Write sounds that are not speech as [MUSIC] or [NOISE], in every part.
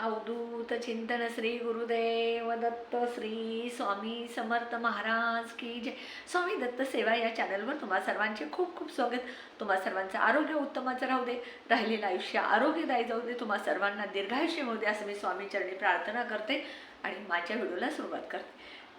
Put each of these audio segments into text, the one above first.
अवधूत चिंतन श्री गुरुदेव दत्त श्री स्वामी समर्थ महाराज की जय. स्वामी दत्त सेवा या चॅनलवर तुम्हा सर्वांचे खूप खूप स्वागत. तुम्हा सर्वांचं आरोग्य उत्तमाचं राहू दे. राहिलेलं आयुष्य आरोग्यदायी जाऊ दे. तुम्हा सर्वांना दीर्घायुष्य मिळू दे असं मी स्वामी चरणी प्रार्थना करते आणि माझ्या व्हिडिओला सुरुवात करते.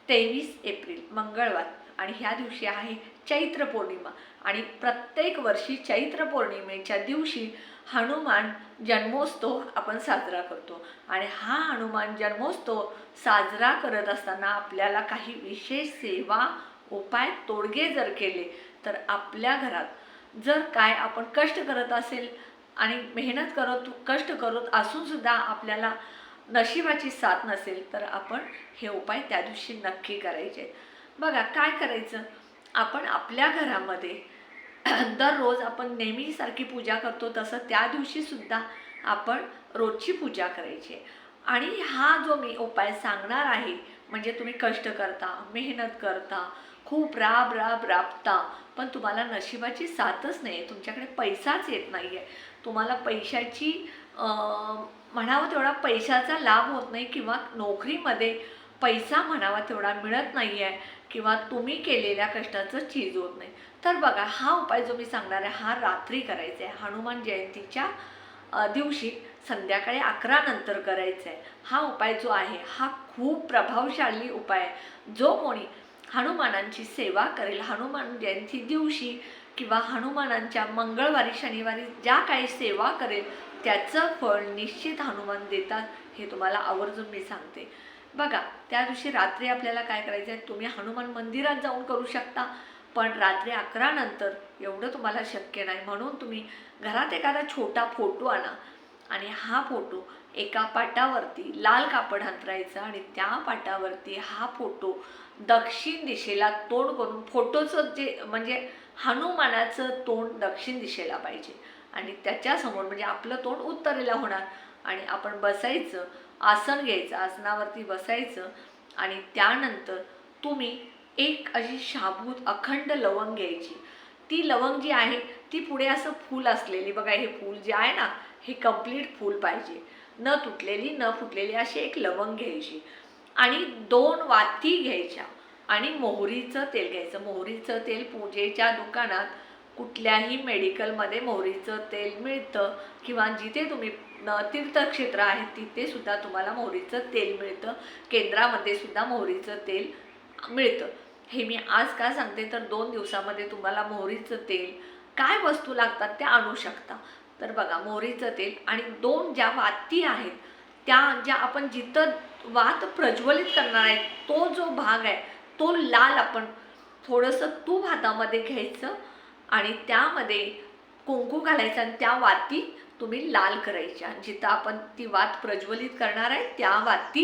तेवीस एप्रिल मंगळवार. आणि ह्या दिवशी आहे चैत्र पौर्णिमा. आणि प्रत्येक वर्षी चैत्र पौर्णिमेच्या दिवशी हनुमान जन्मोत्सव आपण साजरा करतो. आणि हा हनुमान जन्मोत्सव साजरा करत असताना आपल्याला काही विशेष सेवा उपाय तोडगे जर केले तर आपल्या घरात जर काय आपण कष्ट करत असेल आणि मेहनत करत कष्ट करत असूनसुद्धा आपल्याला नशिबाची साथ नसेल तर आपण हे उपाय त्या दिवशी नक्की करायचे. बघा काय करायचं आपण आपल्या घरामध्ये [CLEARS THROAT] दररोज आपण नेहमीसारखी पूजा करतो तसं त्या दिवशीसुद्धा आपण रोजची पूजा करायची आहे. आणि हा जो मी उपाय सांगणार आहे म्हणजे तुम्ही कष्ट करता मेहनत करता खूप राब राब राबता पण तुम्हाला नशिबाची साथच नाही आहे तुमच्याकडे पैसाच येत नाही आहे तुम्हाला पैशाची म्हणावं तेवढा पैशाचा लाभ होत नाही किंवा नोकरीमध्ये पैसा म्हणावा तेवढा मिळत नाही आहे किंवा तुम्ही केलेल्या कष्टाचं चीज होत नाही. तर बघा हा उपाय जो मी सांगणार आहे हा रात्री करायचा आहे. हनुमान जयंतीच्या दिवशी संध्याकाळी अकरा नंतर करायचा आहे. हा उपाय जो आहे हा खूप प्रभावशाली उपाय आहे. जो कोणी हनुमानांची सेवा करेल हनुमान जयंती दिवशी किंवा हनुमानांच्या मंगळवारी शनिवारी ज्या काही सेवा करेल त्याचं फळ निश्चित हनुमान देतात हे तुम्हाला आवर्जून मी सांगते. बघा त्या दिवशी रात्री आपल्याला काय करायचं आहे तुम्ही हनुमान मंदिरात जाऊन करू शकता. पण रात्री अकरा नंतर एवढं तुम्हाला शक्य नाही. म्हणून तुम्ही घरात एखादा छोटा फोटो आणा. आणि हा फोटो एका पाटावरती लाल कापड अंतरायचं आणि त्या पाटावरती हा फोटो दक्षिण दिशेला तोंड करून फोटोचं जे म्हणजे हनुमानाचं तोंड दक्षिण दिशेला पाहिजे. आणि त्याच्यासमोर म्हणजे आपलं तोंड उत्तरेला होणार. आणि आपण बसायचं आसन घ्यायचं आसनावरती बसायचं आणि त्यानंतर तुम्ही एक अशी शाबूत अखंड लवंग घ्यायची. ती लवंग जी आहे ती पुढे असं फूल असलेली बघा हे फूल जे आहे ना हे कंप्लीट फूल पाहिजे. न तुटलेली न फुटलेली अशी एक लवंग घ्यायची. आणि दोन वाती घ्यायच्या. आणि मोहरीचं तेल घ्यायचं. मोहरीचं तेल पूजेच्या दुकानात कुठल्याही मेडिकलमध्ये मोहरीचं तेल मिळतं किंवा जिथे तुम्ही तीर्थक्षेत्र आहेत तिथे सुद्धा तुम्हाला मोहरीचं तेल मिळतं. केंद्रामध्ये सुद्धा मोहरीचं तेल मिळतं. हे मी आज का सांगते? तर दोन दिवसामध्ये तुम्हाला मोहरीचं तेल काय वस्तू लागतात त्या आणू शकता. तर बघा मोहरीचं तेल आणि दोन ज्या वाती आहेत त्या ज्या आपण जिथं वात प्रज्वलित करणार आहे तो जो भाग आहे तो लाल आपण थोडंसं तूप हातामध्ये घ्यायचं आणि त्यामध्ये कुंकू घालायचं आणि त्या वाती तुम्ही लाल करायच्या. जिथं आपण ती वात प्रज्वलित करणार आहे त्या वाती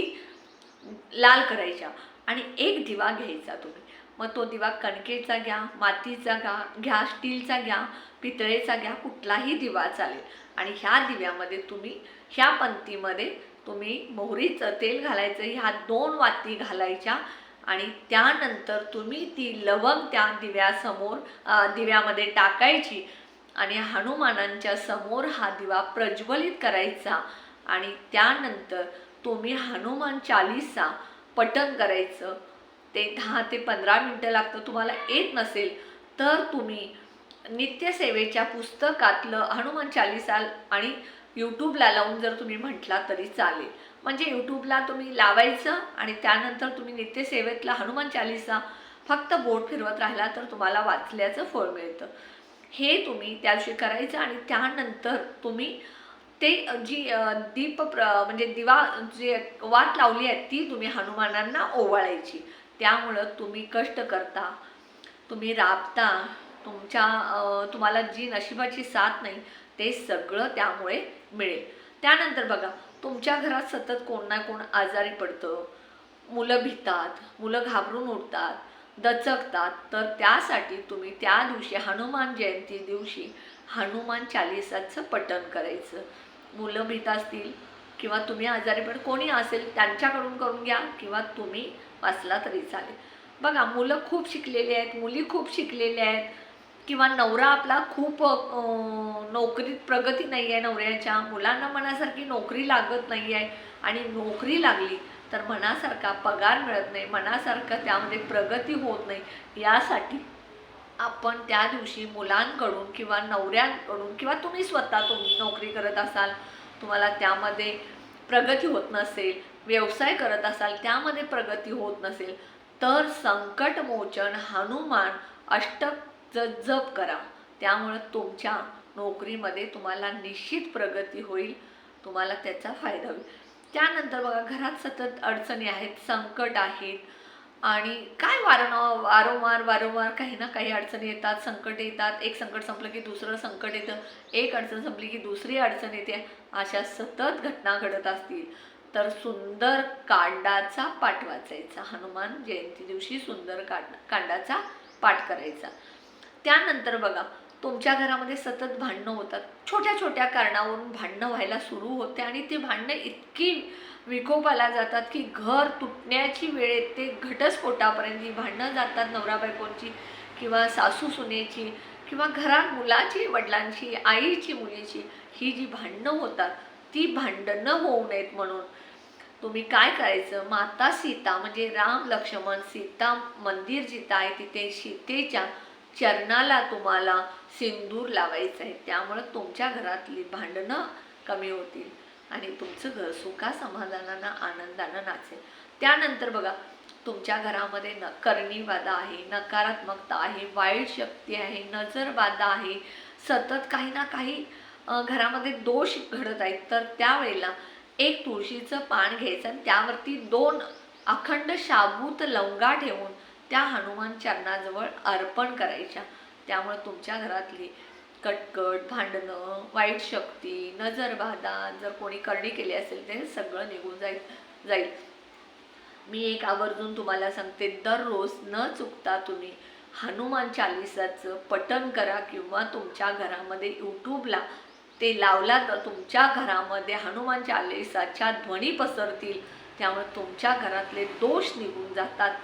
लाल करायच्या. आणि एक दिवा घ्यायचा तुम्ही. मग तो दिवा कणकेचा घ्या मातीचा घ्या घ्या स्टीलचा घ्या पितळेचा घ्या कुठलाही दिवा चालेल. आणि ह्या दिव्यामध्ये तुम्ही ह्या पंक्तीमध्ये तुम्ही मोहरीचं तेल घालायचं ह्या दोन वाती घालायच्या. आणि त्यानंतर तुम्ही ती लवंग त्या दिव्यासमोर दिव्यामध्ये टाकायची आणि हनुमानांच्या समोर हा दिवा प्रज्वलित करायचा आणि त्यानंतर तुम्ही हनुमान चालीसा पठण करायचं. ते दहा ते पंधरा मिनटं लागतं तुम्हाला येत नसेल तर तुम्ही नित्यसेवेच्या पुस्तकातलं हनुमान चालीसा आणि यूट्यूबला लावून जर तुम्ही म्हटला तरी चालेल. म्हणजे यूट्यूबला तुम्ही लावायचं आणि त्यानंतर तुम्ही नित्यसेवेतला हनुमान चालीसा फक्त बोट फिरवत राहिला तर तुम्हाला वाचल्याचं फळ मिळतं. हे तुम्ही त्या दिवशी करायचं आणि त्यानंतर तुम्ही ते जी दीप प्र म्हणजे दिवा जे वात लावली आहे ती तुम्ही हनुमानांना ओवाळायची. त्यामुळं तुम्ही कष्ट करता तुम्ही राबता तुमच्या तुम्हाला जी नशिबाची साथ नाही ते सगळं त्यामुळे मिळेल. त्यानंतर बघा तुमच्या घरात सतत कोण ना कोण आजारी पडतं. मुलं भितात मुलं घाबरून उठतात दचकतात. तर त्यासाठी तुम्ही त्या दिवशी हनुमान जयंती दिवशी हनुमान चालिसाचं पठण करायचं. मुलं भीत असतील किंवा तुम्ही आजारी पण कोणी असेल त्यांच्याकडून करून घ्या किंवा तुम्ही वाचला तरी चालेल. बघा मुलं खूप शिकलेली आहेत मुली खूप शिकलेल्या आहेत. किंवा नवरा आपला खूप नोकरीत प्रगती नाही आहे नवऱ्याच्या. मुलांना मनासारखी नोकरी लागत नाही आहे. आणि नोकरी लागली तर मनासारखा पगार मिळत नाही. मनासारखं त्यामध्ये प्रगती होत नाही. यासाठी आपण त्या दिवशी मुलांकडून किंवा नवऱ्यांकडून किंवा तुम्ही स्वतः तुम्ही नोकरी करत असाल तुम्हाला त्यामध्ये प्रगती होत नसेल व्यवसाय करत असाल त्यामध्ये प्रगती होत नसेल तर संकटमोचन हनुमान अष्टक जप करा. त्यामुळं तुमच्या नोकरीमध्ये तुम्हाला निश्चित प्रगती होईल. तुम्हाला त्याचा फायदा होईल. त्यानंतर बघा घरात सतत अडचणी आहेत संकट आहेत. आणि काय वारंवार वारंवार वारंवार काही ना काही अडचणी येतात संकट येतात. एक संकट संपलं की दुसरं संकट येतं. एक अडचण संपली की दुसरी अडचण येते. अशा सतत घटना घडत असतील. तर सुंदर कांडाचा पाठ वाचायचा हनुमान जयंती दिवशी सुंदर कांड कांडाचा पाठ करायचा. त्यानंतर बघा तुमच्या घरामध्ये सतत भांडणं होतात. छोट्या छोट्या कारणावरून भांडणं व्हायला सुरू होते आणि ते भांडणं इतकी विकोपाला जातात की घर तुटण्याची वेळ येते घटस्फोटापर्यंत जी भांडणं जातात नवरा बायकोंची किंवा सासू सुनेची किंवा घरात मुलाची वडिलांची आईची मुलीची. ही जी भांडणं होतात ती भांडणं होऊ नयेत म्हणून. तुम्ही काय करायचं? माता सीता म्हणजे राम लक्ष्मण सीता मंदिर जिथं आहे तिथे सीतेच्या चरणाला तुम्हाला सिंदूर लावायचं आहे. त्यामुळं तुमच्या घरातली भांडणं कमी होतील आणि तुमचं घर सुखा समाधानानं आनंदानं नाचेल. त्यानंतर बघा तुमच्या घरामध्ये न करणीबाधा आहे नकारात्मकता आहे वाईट शक्ती आहे नजरबाधा आहे सतत काही ना काही घरामध्ये दोष घडत आहेत. तर त्यावेळेला एक तुळशीचं पान घ्यायचं आणि त्यावरती दोन अखंड शाबूत लवंगा ठेवून त्या हनुमान चरणाजवळ अर्पण करायच्या. त्यामुळे तुमच्या घरातली कटकट भांडणं वाईट शक्ती नजरबाधा जर कोणी करणी केली असेल ते सगळं निघून जाईल जाईल. मी एक आवर्जून तुम्हाला सांगते दररोज न चुकता तुम्ही हनुमान चालिसाचं पठण करा किंवा तुमच्या घरामध्ये यूट्यूबला ते लावला तर तुमच्या घरामध्ये हनुमान चालिसाच्या ध्वनी पसरतील. त्यामुळे तुमच्या घरातले दोष निघून जातात.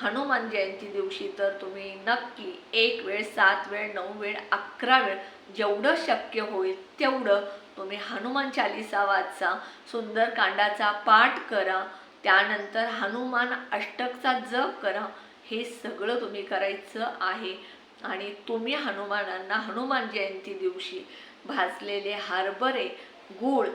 हनुमान जयंती दिवशी तर तुम्ही नक्की एक वेळ सात वेळ नऊ वेळ अकरा वेळ जेवढं शक्य होईल तेवढं तुम्ही हनुमान चालिसा वाचा सुंदर कांडाचा पाठ करा त्यानंतर हनुमान अष्टकचा जप करा. हे सगळं तुम्ही करायचं आहे. आणि तुम्ही हनुमानांना हनुमान जयंती दिवशी भाजलेले हरभरे गूळ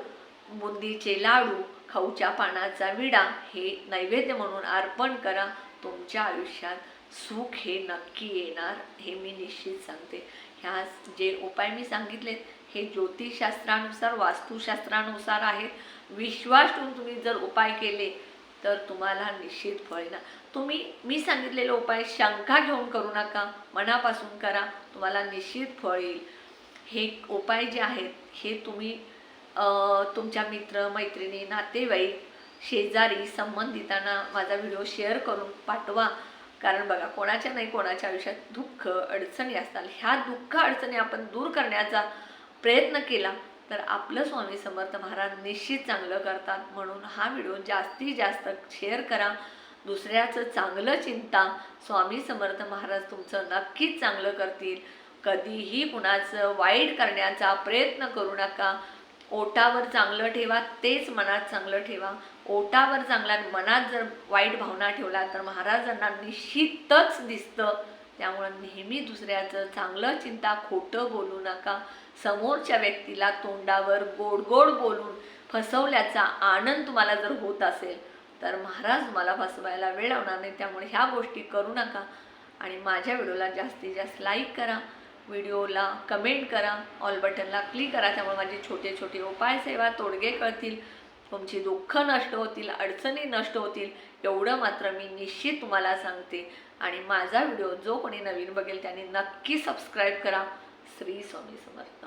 बुंदीचे लाडू खाऊच्या पानाचा विडा हे नैवेद्य म्हणून अर्पण करा. तुमच्या आयुष्यात सुख हे नक्की येणार हे मी निश्चित सांगते. ह्या जे उपाय मी सांगितलेत हे ज्योतिषशास्त्रानुसार वास्तुशास्त्रानुसार आहेत. विश्वास ठेवून तुम्ही जर उपाय केले तर तुम्हाला निश्चित फळ येणार. तुम्ही मी सांगितलेले उपाय शंका घेऊन करू नका मनापासून करा तुम्हाला निश्चित फळ येईल. हे उपाय जे आहेत हे तुम्ही तुमच्या मित्र मैत्रिणी नातेवाईक शेजारी संबंधितांना माझा व्हिडिओ शेअर करून पाठवा. कारण बघा कोणाच्या नाही कोणाच्या आयुष्यात दुःख अडचणी असतात. ह्या दुःख अडचणी आपण दूर करण्याचा प्रयत्न केला तर आपलं स्वामी समर्थ महाराज निश्चित चांगलं करतात. म्हणून हा व्हिडिओ जास्तीत जास्त शेअर करा. दुसऱ्याचं चांगलं चिंता स्वामी समर्थ महाराज तुमचं नक्कीच चांगलं करतील. कधीही कुणाचं वाईट करण्याचा प्रयत्न करू नका. ओटावर चांगलं ठेवा तेच मनात चांगलं ठेवा. ओटावर चांगला मनात जर वाईट भावना ठेवला तर महाराजांना निश्चितच दिसतं. त्यामुळं नेहमी दुसऱ्याचं चांगलं चिंता खोटं बोलू नका. समोरच्या व्यक्तीला तोंडावर गोड गोड बोलून फसवल्याचा आनंद तुम्हाला जर होत असेल तर महाराज मला फसवायला वेळ लावणार नाही. त्यामुळे ह्या गोष्टी करू नका. आणि माझ्या व्हिडिओला जास्तीत जास्त लाईक करा. व्हिडिओला कमेंट करा. ऑल बटनला क्लिक करा. त्यामुळे माझे छोटे छोटे उपाय सेवा तोडगे कळतील. तुमची दुःख नष्ट होतील अडचणी नष्ट होतील एवढं मात्र मी निश्चित तुम्हाला सांगते. आणि माझा व्हिडिओ जो कोणी नवीन बघेल त्याने नक्की सबस्क्राईब करा. श्री स्वामी समर्थ.